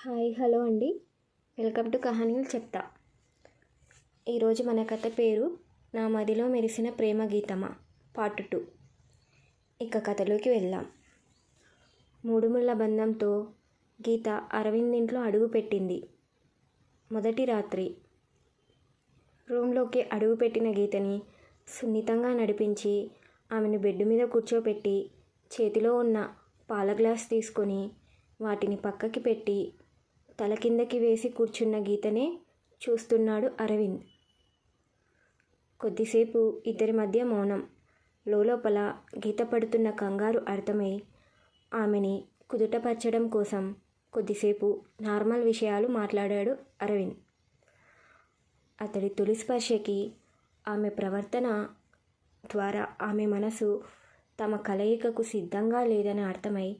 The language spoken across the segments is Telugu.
హాయ్ హలో అండి. వెల్కమ్ టు కహానీలు చెప్తా. ఈరోజు మన కథ పేరు నా మదిలో మెరిసిన ప్రేమ గీతమా పార్ట్ టూ. ఇక కథలోకి వెళ్దాం. మూడుముళ్ళ బంధంతో గీత అరవింద్ ఇంట్లో అడుగు పెట్టింది. మొదటి రాత్రి. రూమ్లోకి అడుగుపెట్టిన గీతని సున్నితంగా నడిపించి ఆమెను బెడ్ మీద కూర్చోపెట్టి చేతిలో ఉన్న పాల గ్లాస్ తీసుకొని వాటిని పక్కకి పెట్టి తల కిందకి వేసి కూర్చున్న గీతనే చూస్తున్నాడు అరవింద్. కొద్దిసేపు ఇద్దరి మధ్య మౌనం. లోపల గీత పడుతున్న కంగారు అర్థమై ఆమెని కుదుటపరచడం కోసం కొద్దిసేపు నార్మల్ విషయాలు మాట్లాడాడు అరవింద్. అతడి తొలి స్పర్శకి ఆమె ప్రవర్తన ద్వారా ఆమె మనసు తమ కలయికకు సిద్ధంగా లేదని అర్థమై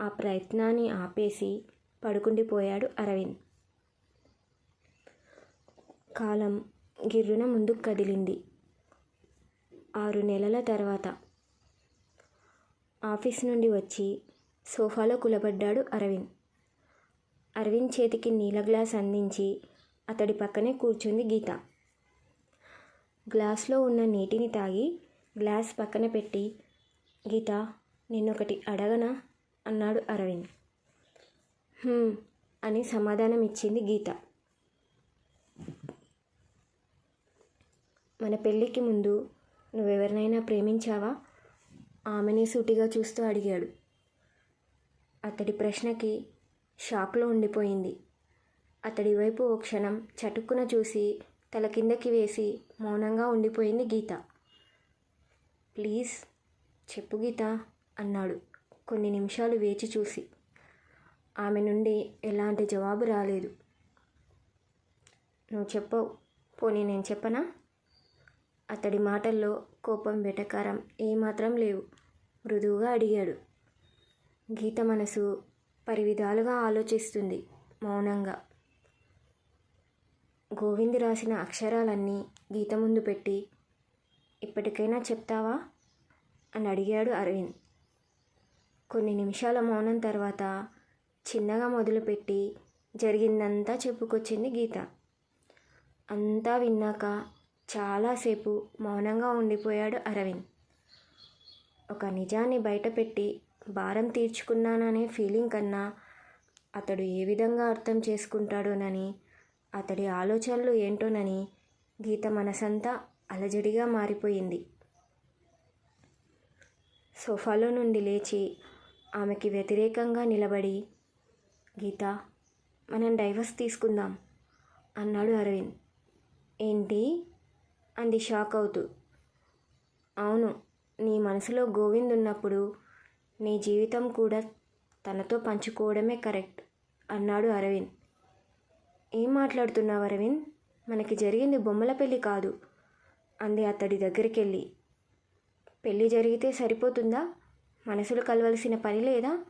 ఆ ప్రయత్నాన్ని ఆపేసి పడుకుండిపోయాడు అరవింద్. కాలం గిర్రున ముందుకు కదిలింది. ఆరు నెలల తర్వాత ఆఫీస్ నుండి వచ్చి సోఫాలో కులబడ్డాడు అరవింద్. అరవింద్ చేతికి నీళ్ళ గ్లాస్ అందించి అతడి పక్కనే కూర్చుంది గీత. గ్లాస్లో ఉన్న నీటిని తాగి గ్లాస్ పక్కన పెట్టి గీత నిన్నొకటి అడగనా? అన్నాడు అరవింద్. అని సమాధానం ఇచ్చింది గీత. మన పెళ్ళికి ముందు నువ్వెవరినైనా ప్రేమించావా? ఆమెనే సూటిగా చూస్తూ అడిగాడు. అతడి ప్రశ్నకి షాక్లో ఉండిపోయింది. అతడి వైపు ఓ క్షణం చటుక్కున చూసి తల కిందకి వేసి మౌనంగా ఉండిపోయింది గీత. ప్లీజ్ చెప్పు గీత అన్నాడు కొన్ని నిమిషాలు వేచి చూసి. ఆమె నుండి ఎలాంటి జవాబు రాలేదు. నువ్వు చెప్పవు పోనీ నేను చెప్పనా అతడి మాటల్లో కోపం వెటకారం ఏమాత్రం లేవు. మృదువుగా అడిగాడు. గీత మనసు పరివిధాలుగా ఆలోచిస్తుంది మౌనంగా. గోవింద్ రాసిన అక్షరాలన్నీ గీత ముందు పెట్టి ఇప్పటికైనా చెప్తావా అని అడిగాడు అరవింద్. కొన్ని నిమిషాల మౌనం తర్వాత చిన్నగా మొదలుపెట్టి జరిగిందంతా చెప్పుకొచ్చింది గీత. అంతా విన్నాక చాలాసేపు మౌనంగా ఉండిపోయాడు అరవింద్. ఒక నిజాన్ని బయటపెట్టి భారం తీర్చుకున్నాననే ఫీలింగ్ కన్నా అతడు ఏ విధంగా అర్థం చేసుకుంటాడోనని అతడి ఆలోచనలు ఏంటోనని గీత మనసంతా అలజడిగా మారిపోయింది. సోఫాలో నుండి లేచి ఆమెకి వ్యతిరేకంగా నిలబడి గీత మనం డైవర్స్ తీసుకుందాం అన్నాడు అరవింద్. ఏంటి? అంది షాక్ అవుతూ. అవును నీ మనసులో గోవింద్ ఉన్నప్పుడు నీ జీవితం కూడా తనతో పంచుకోవడమే కరెక్ట్ అన్నాడు అరవింద్. ఏం మాట్లాడుతున్నావు అరవింద్? మనకి జరిగింది బొమ్మల పెళ్ళి కాదు అంది అతడి దగ్గరికి వెళ్ళి పెళ్ళి జరిగితే సరిపోతుందా? మనసులు కలవలసిన పని లేదా?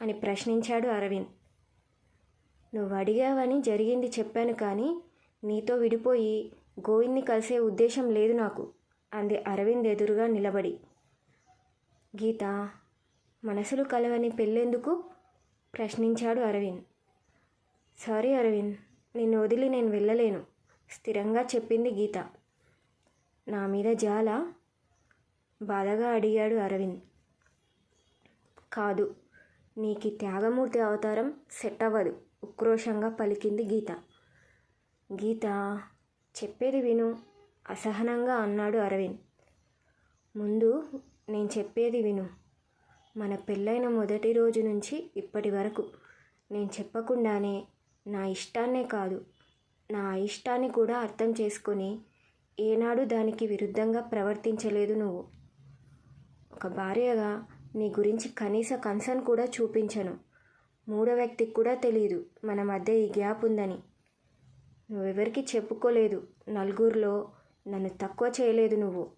అని ప్రశ్నించాడు అరవింద్. నువ్వు అడిగావని జరిగింది చెప్పాను కానీ నీతో విడిపోయి గోవింద్ని కలిసే ఉద్దేశం లేదు నాకు అంది అరవింద్ ఎదురుగా నిలబడి. గీత మనసులు కలవని పెళ్ళెందుకు? ప్రశ్నించాడు అరవింద్. సారీ అరవింద్ నిన్ను వదిలి నేను వెళ్ళలేను స్థిరంగా చెప్పింది గీత. నా మీద జాలా? బాధగా అడిగాడు అరవింద్. కాదు నీకు త్యాగమూర్తి అవతారం సెట్ అవ్వదు. ఉక్రోషంగా పలికింది గీత. గీత చెప్పేది విను అసహనంగా అన్నాడు అరవింద్. ముందు నేను చెప్పేది విను. మన పెళ్ళైన మొదటి రోజు నుంచి ఇప్పటి వరకు నేను చెప్పకుండానే నా ఇష్టాన్నే కాదు నా ఇష్టాన్ని కూడా అర్థం చేసుకొని ఏనాడు దానికి విరుద్ధంగా ప్రవర్తించలేదు నువ్వు. ఒక భార్యగా నీ గురించి కనీస కన్సర్న్ కూడా చూపించను. మూడో వ్యక్తికి కూడా తెలియదు మన మధ్య ఈ గ్యాప్ ఉందని. నువ్వెవరికి చెప్పుకోలేదు. నలుగురిలో నన్ను తక్కువ చేయలేదు నువ్వు.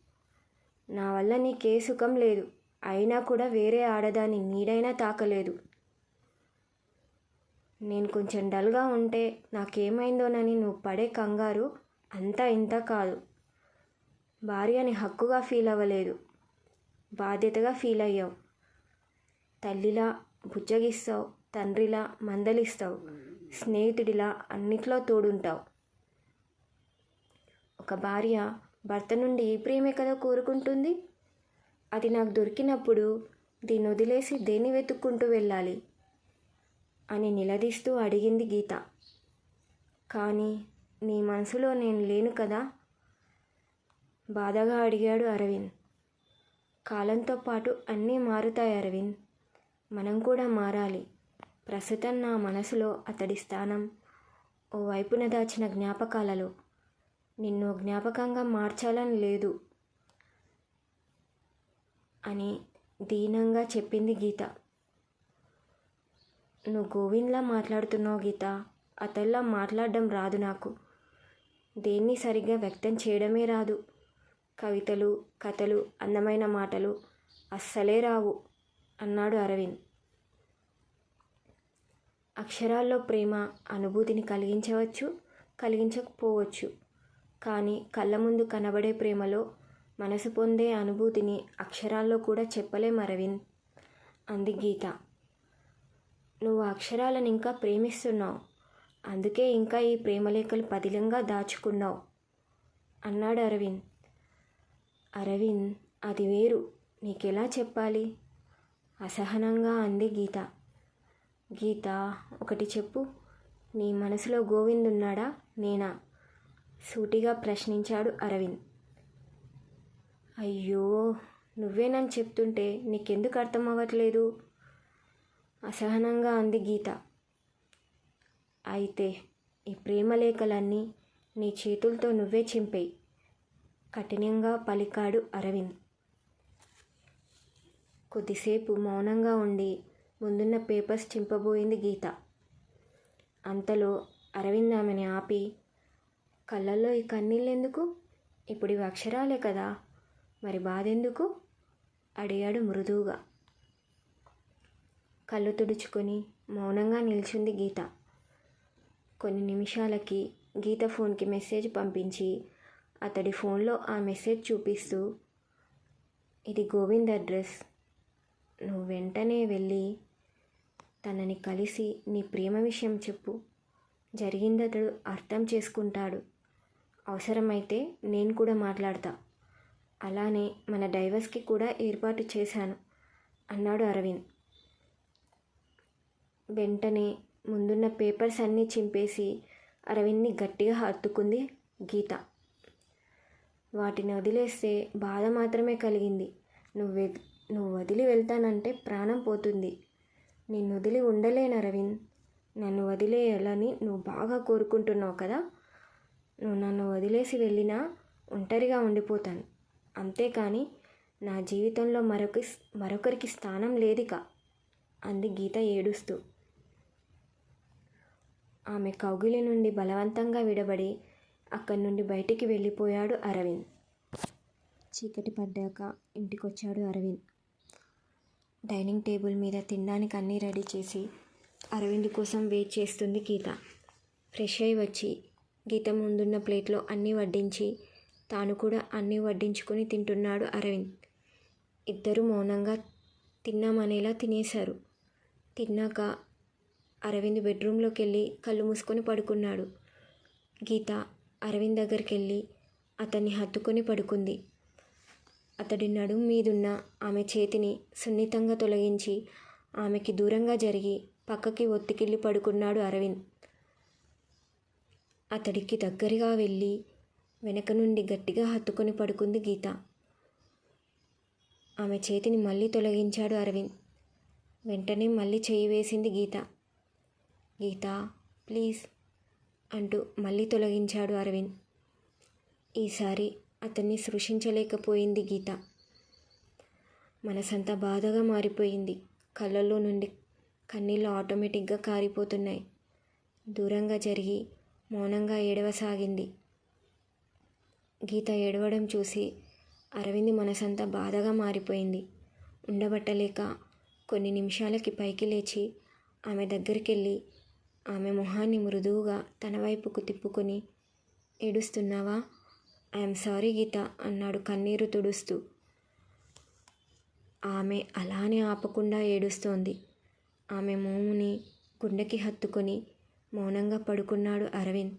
నా వల్ల నీకే సుఖం లేదు. అయినా కూడా వేరే ఆడదాని నీడైనా తాకలేదు. నేను కొంచెం డల్గా ఉంటే నాకేమైందోనని నువ్వు పడే కంగారు అంతా ఇంత కాదు. భార్యని హక్కుగా ఫీల్ అవ్వలేదు. బాధ్యతగా ఫీల్ అయ్యావు. తల్లిలా బుజ్జగిస్తావు. తండ్రిలా మందలిస్తావు స్నేహితుడిలా అన్నిట్లో తోడుంటావు. ఒక భార్య భర్త నుండి ఈ ప్రేమే కదా కోరుకుంటుంది? అది నాకు దొరికినప్పుడు దీన్ని వదిలేసి దేన్ని వెతుక్కుంటూ వెళ్ళాలి? అని నిలదీస్తూ అడిగింది గీత. కానీ నీ మనసులో నేను లేను కదా? బాధగా అడిగాడు అరవింద్. కాలంతో పాటు అన్నీ మారుతాయి అరవింద్. మనం కూడా మారాలి. ప్రస్తుతం నా మనసులో అతడి స్థానం ఓ వైపున దాచిన జ్ఞాపకాలలో. నిన్ను జ్ఞాపకంగా మార్చాలని లేదు అని దీనంగా చెప్పింది గీత. నువ్వు గోవింద్లా మాట్లాడుతున్నావు గీత. అతల్లా మాట్లాడడం రాదు నాకు. దేన్ని సరిగ్గా వ్యక్తం చేయడమే రాదు. కవితలు కథలు అందమైన మాటలు అస్సలే రావు అన్నాడు అరవింద్. అక్షరాల్లో ప్రేమ అనుభూతిని కలిగించవచ్చు కలిగించకపోవచ్చు. కానీ కళ్ళ ముందు కనబడే ప్రేమలో మనసు పొందే అనుభూతిని అక్షరాల్లో కూడా చెప్పలేం అరవింద్. అంది గీత. నువ్వు అక్షరాలను ఇంకా ప్రేమిస్తున్నావు. అందుకే ఇంకా ఈ ప్రేమలేఖలు పదిలంగా దాచుకున్నావు అన్నాడు అరవింద్. అరవింద్ అది వేరు. నీకెలా చెప్పాలి? అసహనంగా అంది గీత. గీత ఒకటి చెప్పు. నీ మనసులో గోవింద్ ఉన్నాడా నేనా? సూటిగా ప్రశ్నించాడు అరవింద్. అయ్యో నువ్వేనని చెప్తుంటే నీకెందుకు అర్థం అవ్వట్లేదు? అసహనంగా అంది గీత. అయితే ఈ ప్రేమలేఖలన్నీ నీ చేతులతో నువ్వే చింపేయి. కఠినంగా పలికాడు అరవింద్. కొద్దిసేపు మౌనంగా ఉండి ముందున్న పేపర్స్ చింపబోయింది గీత. అంతలో అరవింద్ ఆమెని ఆపి కళ్ళల్లో ఈ కన్నీళ్ళెందుకు? ఇప్పుడు ఇవి అక్షరాలే కదా మరి బాధెందుకు? అడిగాడు మృదువుగా. కళ్ళు తుడుచుకొని మౌనంగా నిల్చుంది గీత. కొన్ని నిమిషాలకి గీత ఫోన్కి మెసేజ్ పంపించి అతడి ఫోన్లో ఆ మెసేజ్ చూపిస్తూ ఇది గోవింద్ అడ్రస్. నువ్వు వెంటనే వెళ్ళి తనని కలిసి నీ ప్రేమ విషయం చెప్పు. జరిగింది అతడు అర్థం చేసుకుంటాడు. అవసరమైతే నేను కూడా మాట్లాడతా. అలానే మన డైవర్స్కి కూడా ఏర్పాటు చేశాను అన్నాడు అరవింద్. వెంటనే ముందున్న పేపర్స్ అన్నీ చింపేసి అరవింద్ని గట్టిగా హత్తుకుంది గీత. వాటిని వదిలేస్తే బాధ మాత్రమే కలిగింది. నువ్వు నువ్వు వదిలి వెళ్తానంటే ప్రాణం పోతుంది. నిన్ను వదిలి ఉండలేను అరవింద్. నన్ను వదిలేయాలని నువ్వు బాగా కోరుకుంటున్నావు కదా. నువ్వు నన్ను వదిలేసి వెళ్ళినా ఒంటరిగా ఉండిపోతాను. అంతేకాని నా జీవితంలో మరొక మరొకరికి స్థానం లేదిక. అంది గీత ఏడుస్తూ. ఆమె కౌగిలి నుండి బలవంతంగా విడబడి అక్కడి నుండి బయటికి వెళ్ళిపోయాడు అరవింద్. చీకటి పడ్డాక ఇంటికొచ్చాడు అరవింద్. డైనింగ్ టేబుల్ మీద తినడానికి అన్నీ రెడీ చేసి అరవింద్ కోసం వెయిట్ చేస్తుంది గీత. ఫ్రెష్ అయి వచ్చి గీత ముందున్న ప్లేట్లో అన్నీ వడ్డించి తాను కూడా అన్నీ వడ్డించుకొని తింటున్నాడు అరవింద్. ఇద్దరు మౌనంగా తిన్నామనేలా తినేశారు. తిన్నాక అరవింద్ బెడ్రూమ్లోకి వెళ్ళి కళ్ళు మూసుకొని పడుకున్నాడు. గీత అరవింద్ దగ్గరికి వెళ్ళి అతన్ని హత్తుకొని పడుకుంది. అతడి నడుం మీదున్న ఆమె చేతిని సున్నితంగా తొలగించి ఆమెకి దూరంగా జరిగి పక్కకి ఒత్తికిల్లి పడుకున్నాడు అరవింద్. అతడికి దగ్గరగా వెళ్ళి వెనక నుండి గట్టిగా హత్తుకొని పడుకుంది గీత. ఆమె చేతిని మళ్ళీ తొలగించాడు అరవింద్. వెంటనే మళ్ళీ చేయి వేసింది గీత. గీత ప్లీజ్ అంటూ మళ్ళీ తొలగించాడు అరవింద్. ఈసారి అతన్ని సృష్టించలేకపోయింది గీత. మనసంతా బాధగా మారిపోయింది. కళ్ళల్లో నుండి కన్నీళ్ళు ఆటోమేటిక్గా కారిపోతున్నాయి. దూరంగా జరిగి మౌనంగా ఏడవసాగింది. గీత ఏడవడం చూసి అరవింద్ మనసంతా బాధగా మారిపోయింది. ఉండబట్టలేక కొన్ని నిమిషాలకి పైకి లేచి ఆమె దగ్గరికి వెళ్ళి ఆమె మొహాన్ని మృదువుగా తన వైపుకు తిప్పుకొని ఏడుస్తున్నావా? ఐఎమ్ సారీ గీత అన్నాడు కన్నీరు తుడుస్తూ. ఆమె అలానే ఆపకుండా ఏడుస్తోంది. ఆమె మోముని గుండెకి హత్తుకొని మౌనంగా పడుకున్నాడు అరవింద్.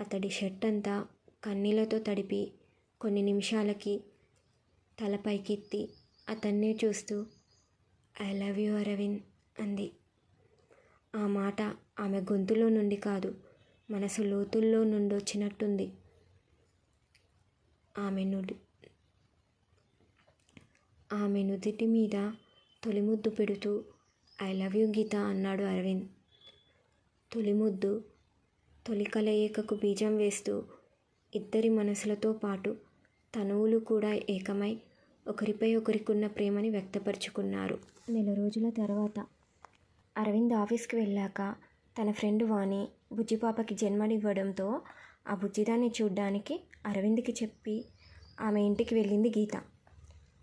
అతడి షర్ట్ అంతా కన్నీళ్ళతో తడిపి కొన్ని నిమిషాలకి తల పైకెత్తి అతన్నే చూస్తూ ఐ లవ్ యూ అరవింద్ అంది. ఆ మాట ఆమె గొంతులో నుండి కాదు మనసు లోతుల్లో నుండి వచ్చినట్టుంది ఆమె నుడి ఆమె నుదిటి మీద తొలి ముద్దు పెడుతూ ఐ లవ్ యూ గీత అన్నాడు అరవింద్. తొలి ముద్దు తొలి కలయికకు బీజం వేస్తూ ఇద్దరి మనసులతో పాటు తనువులు కూడా ఏకమై ఒకరిపై ఒకరికున్న ప్రేమని వ్యక్తపరుచుకున్నారు. నెల రోజుల తర్వాత అరవింద్ ఆఫీస్కి వెళ్ళాక తన ఫ్రెండ్ వాణి బుజ్జిపాపకి జన్మనివ్వడంతో ఆ బుజ్జిదాన్ని చూడ్డానికి అరవింద్కి చెప్పి ఆమె ఇంటికి వెళ్ళింది గీత.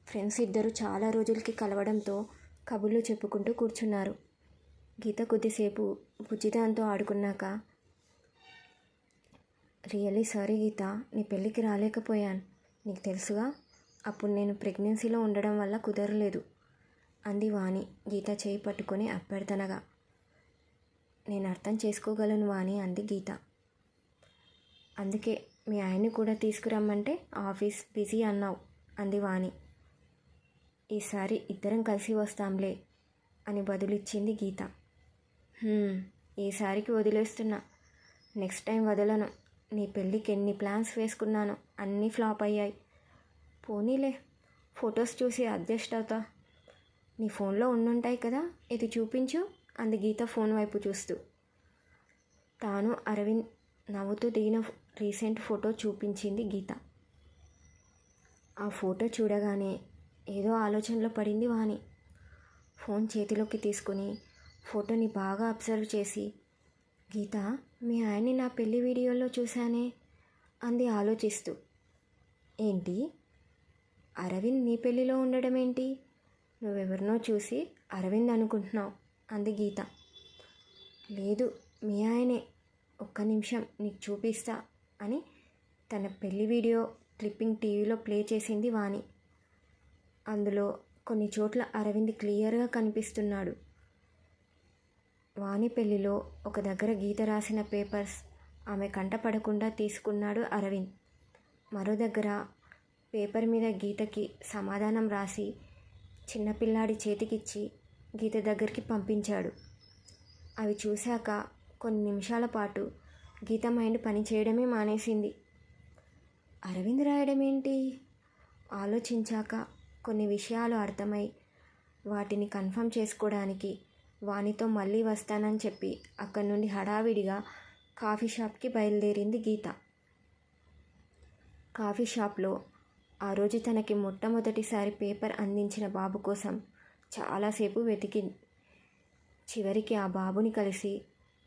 ఫ్రెండ్స్ ఇద్దరు చాలా రోజులకి కలవడంతో కబుర్లు చెప్పుకుంటూ కూర్చున్నారు. గీత కొద్దిసేపు బుజ్జిదాన్తో ఆడుకున్నాక రియల్లీ సారీ గీత నీ పెళ్ళికి రాలేకపోయాను. నీకు తెలుసుగా అప్పుడు నేను ప్రెగ్నెన్సీలో ఉండడం వల్ల కుదరలేదు అంది వాణి. గీత చేయి పట్టుకొని అభ్యర్థనగా నేను అర్థం చేసుకోగలను వాణి అంది గీత. అందుకే మీ ఆయన్ని కూడా తీసుకురమ్మంటే ఆఫీస్ బిజీ అన్నావు అంది వాణి. ఈసారి ఇద్దరం కలిసి వస్తాంలే అని బదులిచ్చింది గీత. ఈసారికి వదిలేస్తున్నా. నెక్స్ట్ టైం వదలను. నీ పెళ్ళికి ఎన్ని ప్లాన్స్ వేసుకున్నాను అన్నీ ఫ్లాప్ అయ్యాయి. పోనీలే ఫొటోస్ చూసి అడ్జస్ట్ అవుతా. నీ ఫోన్లో ఉండుంటాయి కదా ఇది చూపించు అంది గీత ఫోన్ వైపు చూస్తూ. తాను అరవింద్ నవ్వుతూ దిగిన రీసెంట్ ఫోటో చూపించింది గీత. ఆ ఫోటో చూడగానే ఏదో ఆలోచనలో పడింది వాణి. ఫోన్ చేతిలోకి తీసుకుని ఫోటోని బాగా అబ్జర్వ్ చేసి గీత మీ ఆయన్ని నా పెళ్ళి వీడియోలో చూశానే? అంది ఆలోచిస్తూ. ఏంటి? అరవింద్ నీ పెళ్ళిలో ఉండడం ఏంటి నువ్వెవరినో చూసి అరవింద్ అనుకుంటున్నావు అంది గీత. లేదు మీ ఆయనే. ఒక్క నిమిషం నీకు చూపిస్తా. అని తన పెళ్ళి వీడియో క్లిప్పింగ్ టీవీలో ప్లే చేసింది వాణి. అందులో కొన్ని చోట్ల అరవింద్ క్లియర్గా కనిపిస్తున్నాడు. వాణి పెళ్ళిలో ఒక దగ్గర గీత రాసిన పేపర్స్ ఆమె కంటపడకుండా తీసుకున్నాడు అరవింద్. మరో దగ్గర పేపర్ మీద గీతకి సమాధానం రాసి చిన్నపిల్లాడి చేతికిచ్చి గీత దగ్గరికి పంపించాడు. అవి చూశాక కొన్ని నిమిషాల పాటు గీత మైండ్ పనిచేయడమే మానేసింది అరవింద్ రాయడం ఏంటి ఆలోచించాక కొన్ని విషయాలు అర్థమై వాటిని కన్ఫర్మ్ చేసుకోవడానికి వానితో మళ్ళీ వస్తానని చెప్పి అక్కడి నుండి హడావిడిగా కాఫీ షాప్కి బయలుదేరింది గీత. కాఫీ షాప్లో ఆ రోజు తనకి మొట్టమొదటిసారి పేపర్ అందించిన బాబు కోసం చాలాసేపు వెతికింది. చివరికి ఆ బాబుని కలిసి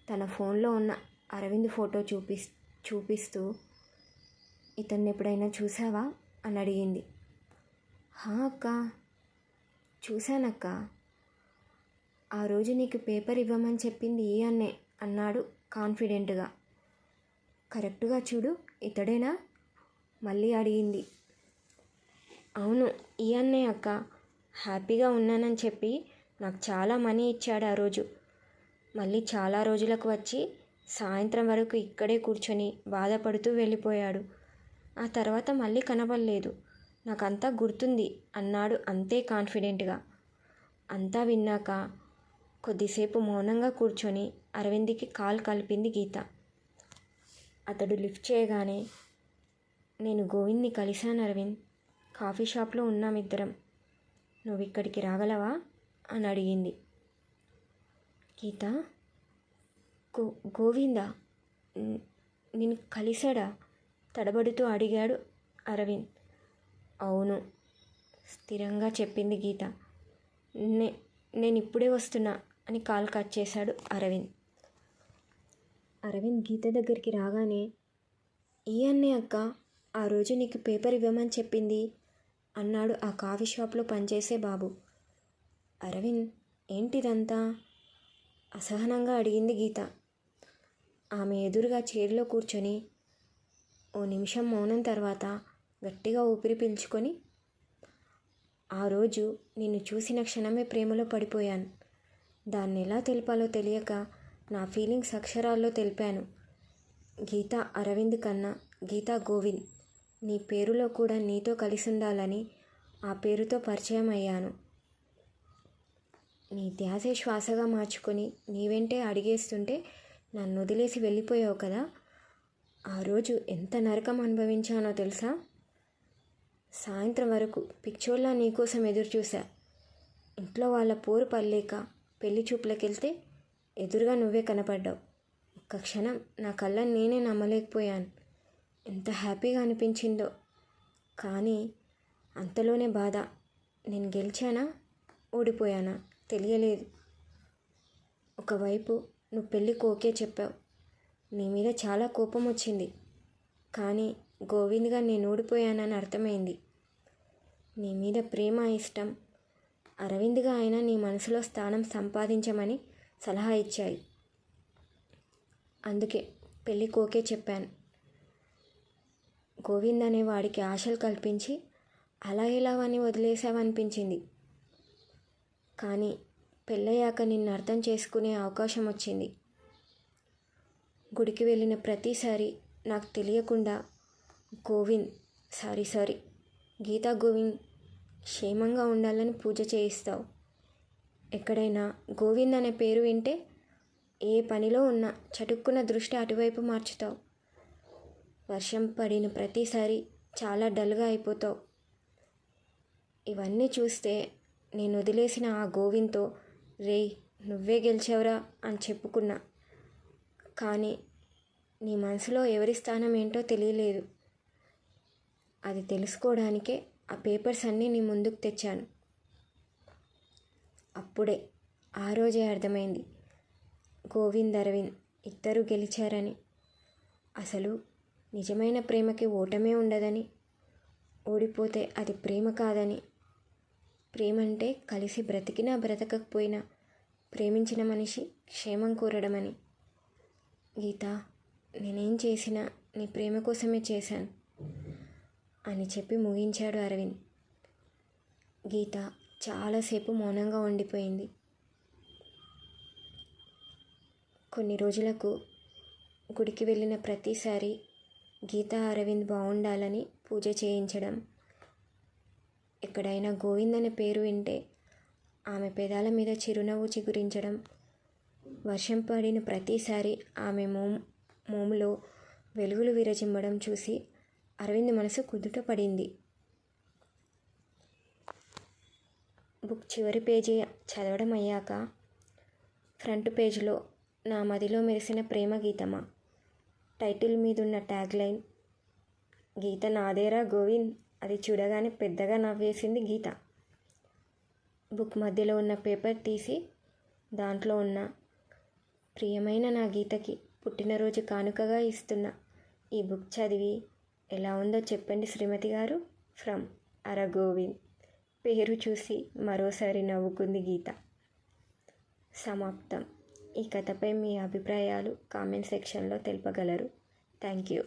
తన ఫోన్లో ఉన్న అరవింద్ ఫోటో చూపి చూపిస్తూ ఇతన్ని ఎప్పుడైనా చూసావా? అని అడిగింది. హా అక్క చూశానక్క. ఆ రోజు నీకు పేపర్ ఇవ్వమని చెప్పింది ఈ అన్నే అన్నాడు కాన్ఫిడెంట్గా. కరెక్ట్గా చూడు ఇతడేనా? మళ్ళీ అడిగింది. అవును ఈ అన్నే అక్క. హ్యాపీగా ఉన్నానని చెప్పి నాకు చాలా మనీ ఇచ్చాడు ఆ రోజు. మళ్ళీ చాలా రోజులకు వచ్చి సాయంత్రం వరకు ఇక్కడే కూర్చొని బాధపడుతూ వెళ్ళిపోయాడు. ఆ తర్వాత మళ్ళీ కనబడలేదు. నాకంతా గుర్తుంది అన్నాడు అంతే కాన్ఫిడెంట్గా. అంతా విన్నాక కొద్దిసేపు మౌనంగా కూర్చొని అరవింద్కి కాల్ కలిపింది గీత. అతడు లిఫ్ట్ చేయగానే నేను గోవింద్ని కలిశాను అరవింద్. కాఫీ షాప్లో ఉన్నామిద్దరం నువ్వు ఇక్కడికి రాగలవా? అని అడిగింది. గీత గో గోవిందా? నిన్ను నేను కలిశాడా? తడబడుతూ అడిగాడు అరవింద్. అవును స్థిరంగా చెప్పింది గీత. నే నేను ఇప్పుడే వస్తున్నా అని కాల్ కట్ చేశాడు అరవింద్. అరవింద్ గీత దగ్గరికి రాగానే ఈ అన్నే అక్క ఆ రోజు నీకు పేపర్ ఇవ్వమని చెప్పింది అన్నాడు ఆ కాఫీ షాప్లో పనిచేసే బాబు. అరవింద్ ఏంటిదంతా? అసహనంగా అడిగింది గీత. ఆమె ఎదురుగా చైర్లో కూర్చొని ఓ నిమిషం మౌనం తర్వాత గట్టిగా ఊపిరి పీల్చుకొని ఆ రోజు నిన్ను చూసిన క్షణమే ప్రేమలో పడిపోయాను. దాన్ని ఎలా తెలిపాలో తెలియక నా ఫీలింగ్స్ అక్షరాల్లో తెలిపాను. గీతా అరవింద్ కన్నా గీతా గోవింద్. నీ పేరులో కూడా నీతో కలిసి ఉండాలని ఆ పేరుతో పరిచయం అయ్యాను. నీ ధ్యాసే శ్వాసగా మార్చుకొని నీ వెంటే అడిగేస్తుంటే నన్ను వదిలేసి వెళ్ళిపోయావు కదా? ఆ రోజు ఎంత నరకం అనుభవించానో తెలుసా? సాయంత్రం వరకు పిచ్చోళ్ళ నీకోసం ఎదురు చూసా ఇంట్లో వాళ్ళ పోరు పడలేక పెళ్ళి చూపులకెళ్తే ఎదురుగా నువ్వే కనపడ్డావు. ఒక్క క్షణం నా కళ్ళని నేనే నమ్మలేకపోయాను. ఎంత హ్యాపీగా అనిపించిందో. కానీ అంతలోనే బాధ. నేను గెలిచానా? ఓడిపోయానా? తెలియలేదు. ఒకవైపు నువ్వు పెళ్ళికి ఓకే చెప్పావు. నీ మీద చాలా కోపం వచ్చింది. కానీ గోవింద్గా నేను ఓడిపోయానని అర్థమైంది. నీ మీద ప్రేమ ఇష్టం అరవింద్గా అయినా నీ మనసులో స్థానం సంపాదించమని సలహా ఇచ్చాయి. అందుకే పెళ్ళికి ఓకే చెప్పాను. గోవింద్ అనే వాడికి ఆశలు కల్పించి అలా ఇలా అని వదిలేసావనిపించింది కానీ పెళ్ళయ్యాక నిన్ను అర్థం చేసుకునే అవకాశం వచ్చింది. గుడికి వెళ్ళిన ప్రతిసారి నాకు తెలియకుండా గోవింద్ సారీ సారీ గీతా గోవింద్ క్షేమంగా ఉండాలని పూజ చేయిస్తావు. ఎక్కడైనా గోవింద్ అనే పేరు వింటే ఏ పనిలో ఉన్నా చటుక్కున దృష్టి అటువైపు మార్చుతావు. వర్షం పడిన ప్రతిసారి చాలా డల్గా అయిపోతావు. ఇవన్నీ చూస్తే నేను వదిలేసిన ఆ గోవింద్తో రేయ్ నువ్వే గెలిచావురా అని చెప్పుకున్నా. కానీ నీ మనసులో ఎవరి స్థానం ఏంటో తెలియలేదు. అది తెలుసుకోవడానికే ఆ పేపర్స్ అన్నీ నీ ముందుకు తెచ్చాను. అప్పుడే ఆ రోజే అర్థమైంది. గోవింద్ అరవింద్ ఇద్దరు గెలిచారని. అసలు నిజమైన ప్రేమకి ఓటమే ఉండదని. ఓడిపోతే అది ప్రేమ కాదని. ప్రేమ అంటే కలిసి బ్రతికినా బ్రతకకపోయినా ప్రేమించిన మనిషి క్షేమం కోరడమని. గీత నేనేం చేసినా నీ ప్రేమ కోసమే చేశాను అని చెప్పి ముగించాడు అరవింద్. గీత చాలాసేపు మౌనంగా ఉండిపోయింది. కొన్ని రోజులకు గుడికి వెళ్ళిన ప్రతిసారి గీత అరవింద్ బాగుండాలని పూజ చేయించడం ఎక్కడైనా గోవింద్ అనే పేరు వింటే ఆమె పెదాల మీద చిరునవ్వు చిగురించడం వర్షం పడిన ప్రతిసారి ఆమె మోము మోములో వెలుగులు విరజిమ్మడం చూసి అరవింద్ మనసు కుదుట పడింది. బుక్ చివరి పేజీ చదవడం అయ్యాక ఫ్రంట్ పేజీలో నా మదిలో మెరిసిన ప్రేమ గీతమా? టైటిల్ మీదున్న ట్యాగ్ లైన్ గీత నాదేరా గోవింద్ అది చూడగానే పెద్దగా నవ్వేసింది గీత. బుక్ మధ్యలో ఉన్న పేపర్ తీసి దాంట్లో ఉన్న ప్రియమైన నా గీతకి పుట్టినరోజు కానుకగా ఇస్తున్న ఈ బుక్ చదివి ఎలా ఉందో చెప్పండి శ్రీమతి గారు. ఫ్రమ్ అరగోవింద్. పేరు చూసి మరోసారి నవ్వుకుంది గీత. సమాప్తం. ఈ కథపై మీ అభిప్రాయాలు కామెంట్ సెక్షన్లో తెలుపగలరు. Thank you.